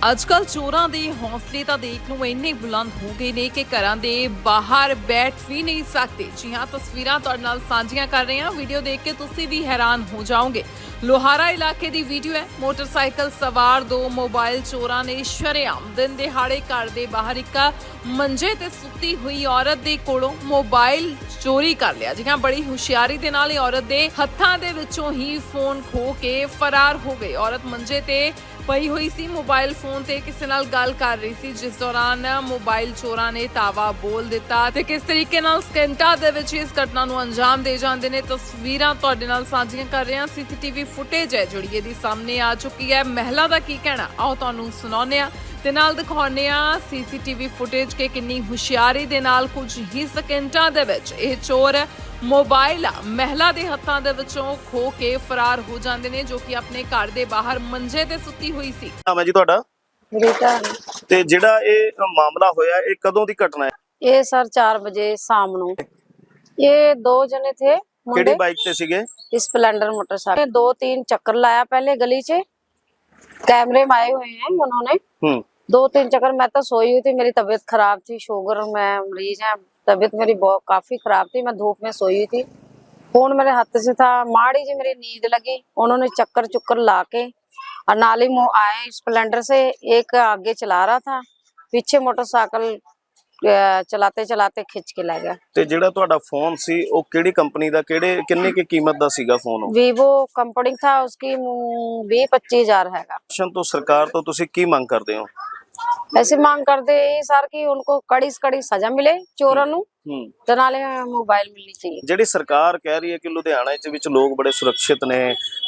ਅੱਜਕੱਲ ਚੋਰਾਂ ਦੇ ਹੌਸਲੇ ਤਾਂ ਦੇਖ ਲਓ, ਇੰਨੇ ਬੁਲੰਦ ਹੋ ਗਏ ਨੇ ਕਿ ਘਰਾਂ ਦੇ ਬਾਹਰ ਬੈਠ ਵੀ ਨਹੀਂ ਸਕਦੇ। ਜੀ ਹਾਂ, ਤਸਵੀਰਾਂ ਤੁਹਾਡੇ ਨਾਲ ਸਾਂਝੀਆਂ ਕਰ ਰਹੇ ਹਾਂ। ਵੀਡੀਓ ਦੇਖ ਕੇ ਤੁਸੀਂ ਵੀ ਹੈਰਾਨ ਹੋ ਜਾਓਗੇ। ਲੋਹਾਰਾ ਇਲਾਕੇ ਦੀ ਵੀਡੀਓ ਹੈ। ਮੋਟਰਸਾਈਕਲ ਸਵਾਰ ਦੋ ਮੋਬਾਈਲ ਚੋਰਾਂ ਨੇ ਸ਼ਰੇਆਮ ਦਿਨ ਦਿਹਾੜੇ ਘਰ ਦੇ ਬਾਹਰ ਇੱਕ ਮੰਜੇ ਤੇ ਸੁੱਤੀ ਹੋਈ ਔਰਤ ਦੇ ਕੋਲੋਂ ਮੋਬਾਈਲ ਚੋਰੀ ਕਰ ਲਿਆ। ਜੀ ਹਾਂ, ਬੜੀ ਹੁਸ਼ਿਆਰੀ ਦੇ ਨਾਲ ਇਹ ਔਰਤ ਦੇ ਹੱਥਾਂ ਦੇ ਵਿੱਚੋਂ ਹੀ ਫੋਨ ਖੋ ਕੇ ਫਰਾਰ ਹੋ ਗਈ। ਔਰਤ ਮੰਜੇ ਤੇ ਪਈ ਹੋਈ ਸੀ ਮੋਬਾਈਲ ਫੋਨ ਤੇ ਕਿਸੇ ਨਾਲ ਗੱਲ ਕਰ ਰਹੀ ਸੀ, ਜਿਸ ਦੌਰਾਨ ਮੋਬਾਈਲ ਚੋਰਾਂ ਨੇ ਤਾਵਾ ਬੋਲ ਦਿੱਤਾ ਤੇ ਕਿਸ ਤਰੀਕੇ ਨਾਲ ਸਕਿੰਟਾਂ ਦੇ ਵਿੱਚ ਇਸ ਘਟਨਾ ਨੂੰ ਅੰਜਾਮ ਦੇ ਜਾਂਦੇ ਨੇ, ਤਸਵੀਰਾਂ ਤੁਹਾਡੇ ਨਾਲ ਸਾਂਝੀਆਂ ਕਰ ਰਹੇ ਹਾਂ। ਸੀਸੀਟੀਵੀ ਫੁਟੇਜ ਹੈ ਜਿਹੜੀ ਇਹਦੀ ਸਾਹਮਣੇ ਆ ਚੁੱਕੀ ਹੈ। ਮਹਿਲਾ ਦਾ ਕੀ ਕਹਿਣਾ? ਆਓ ਤੁਹਾਨੂੰ ਸੁਣਾਉਂਦੇ ਆ ਤੇ ਨਾਲ ਦਿਖਾਉਂਦੇ ਆ ਸੀਸੀਟੀਵੀ ਫੁਟੇਜ ਕੇ ਕਿੰਨੀ ਹੁਸ਼ਿਆਰੀ ਦੇ ਨਾਲ ਕੁਝ ਹੀ ਸਕਿੰਟਾਂ ਦੇ ਵਿੱਚ ਇਹ ਚੋਰ ਮੋਬਾਈਲ ਮਹਿਲਾ ਦੇ ਹੱਥਾਂ ਦੇ ਵਿੱਚੋਂ ਖੋ ਕੇ ਫਰਾਰ ਹੋ ਜਾਂਦੇ ਨੇ ਜੋ ਕਿ ਆਪਣੇ ਘਰ ਦੇ ਬਾਹਰ ਮੰਜੇ ਤੇ ਸੁੱਤੀ ਹੋਈ ਸੀ ਨਾਮ ਹੈ ਜੀ ਤੁਹਾਡਾ ਰਿਟਰਨ ਤੇ ਜਿਹੜਾ ਇਹ ਮਾਮਲਾ ਹੋਇਆ ਇਹ ਕਦੋਂ ਦੀ ਘਟਨਾ ਹੈ ये सर चार बजे शाम ਨੂੰ ये दो जने थे ਕਿਹੜੀ मुंडे ਬਾਈਕ ਤੇ ਸੀਗੇ स्प्लेंडर मोटरसाइकिल दो तीन चक्कर लाया पहले गली से कैमरे में आए हुए हैं उन्होंने ਹੂੰ दो तीन चक्कर मैं तो सोई हुई थी मेरी तबीयत खराब थी शुगर में मरीज है तबीयत मेरी बहुत काफी खराब थी मैं धूप में सोई हुई थी फोन मेरे हाथ से था माड़ी जी मेरी नींद लगी उन्होंने चक्कर चुक्कर ला के और नाली में आए स्प्लेंडर से एक आगे चला रहा था पीछे मोटरसाइकिल अ, चलाते चलाते खिंच के ले गया ਤੇ ਜਿਹੜਾ ਤੁਹਾਡਾ ਫੋਨ ਸੀ ਉਹ ਕਿਹੜੀ ਕੰਪਨੀ ਦਾ ਕਿਹੜੇ ਕਿੰਨੇ ਕੀ ਕੀਮਤ ਦਾ ਸੀਗਾ ਫੋਨ ਉਹ वीवो कंपनी था उसकी बीस पच्चीस हजार हैगा ਪ੍ਰਸ਼ਾਸਨ ਤੋਂ ਸਰਕਾਰ ਤੋਂ ਤੁਸੀਂ ਕੀ ਮੰਗ ਕਰਦੇ ਹੋ ऐसे मांग करते हैं सर कि उनको कड़ी से कड़ी सजा मिले चोरों ਨੂੰ ਹੂੰ ਤੇ ਨਾਲੇ ਮੋਬਾਈਲ ਮਿਲਣੀ ਚਾਹੀਏ ਜਿਹੜੀ ਸਰਕਾਰ ਕਹਿ ਰਹੀ ਹੈ ਕਿ ਲੁਧਿਆਣਾ ਚ ਵਿੱਚ ਲੋਕ ਬੜੇ ਸੁਰੱਖਿਅਤ ਨੇ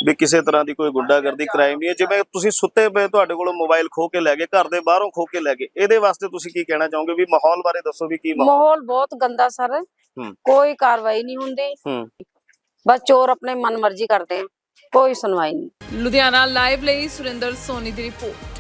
ਵੀ ਕਿਸੇ ਤਰ੍ਹਾਂ ਦੀ ਕੋਈ ਗੁੰਡਾਗਰਦੀ ਕ੍ਰਾਈਮ ਨਹੀਂ ਹੈ ਜਿਵੇਂ ਤੁਸੀਂ ਸੁੱਤੇ ਪਏ ਤੁਹਾਡੇ ਕੋਲੋਂ ਮੋਬਾਈਲ ਖੋ ਕੇ ਲੈ ਗਏ ਘਰ ਦੇ ਬਾਹਰੋਂ ਖੋ ਕੇ ਲੈ ਗਏ ਇਹਦੇ ਵਾਸਤੇ ਤੁਸੀਂ ਕੀ ਕਹਿਣਾ ਚਾਹੋਗੇ ਵੀ ਮਾਹੌਲ ਬਾਰੇ ਦੱਸੋ ਵੀ ਕੀ ਮਾਹੌਲ ਮਾਹੌਲ ਬਹੁਤ ਗੰਦਾ ਸਰ ਹੂੰ ਕੋਈ ਕਾਰਵਾਈ ਨਹੀਂ ਹੁੰਦੀ ਹੂੰ ਬਸ ਚੋਰ ਆਪਣੇ ਮਨ ਮਰਜ਼ੀ ਕਰਦੇ ਆ ਕੋਈ ਸੁਣਵਾਈ ਨਹੀਂ ਲੁਧਿਆਣਾ ਲਾਈਵ ਲਈ ਸੁਰਿੰਦਰ ਸੋਨੀ ਦੀ ਰਿਪੋਰਟ